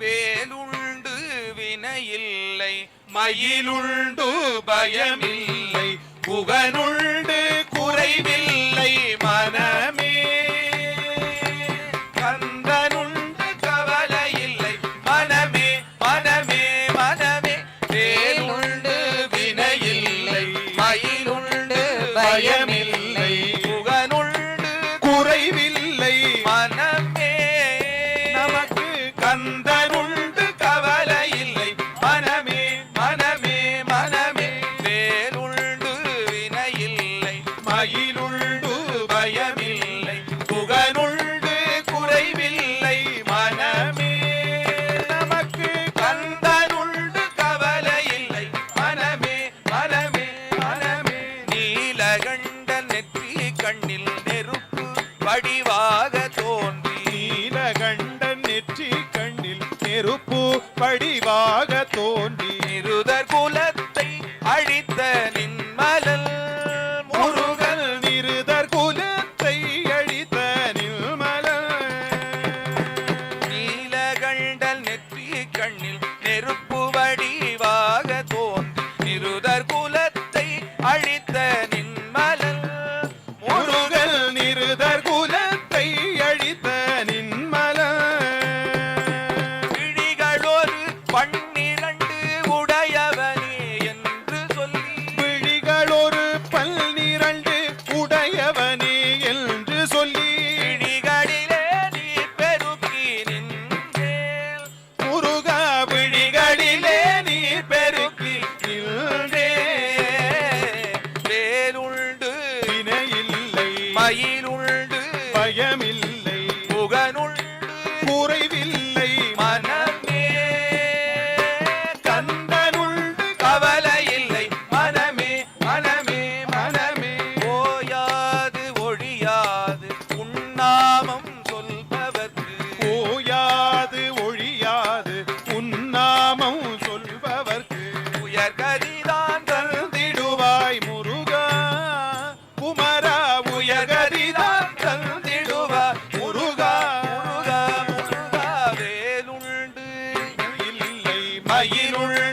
வேலுண்டு வினையில்லை மயிலுண்டு பயமில்லை புகனுள் கண்ணுமாக தோன்றி நீலகண்டன் நெற்றி கண்ணில் நெருப்பு படிவாக தோன்றி நிருதர் மயிலுண்டு. பயமில்லை. புகனுள் குறைவில்லை. மனமே கந்தனுண்டு. கவலை இல்லை மனமே மனமே மனமே. ஓயாது ஒழியாது. உண்ணாமம் சொல்பவர்க்கு. ஓயாது ஒழியாது. உண்ணாமம் சொல்பவர்க்கு. உயர்கரிதான் இருள்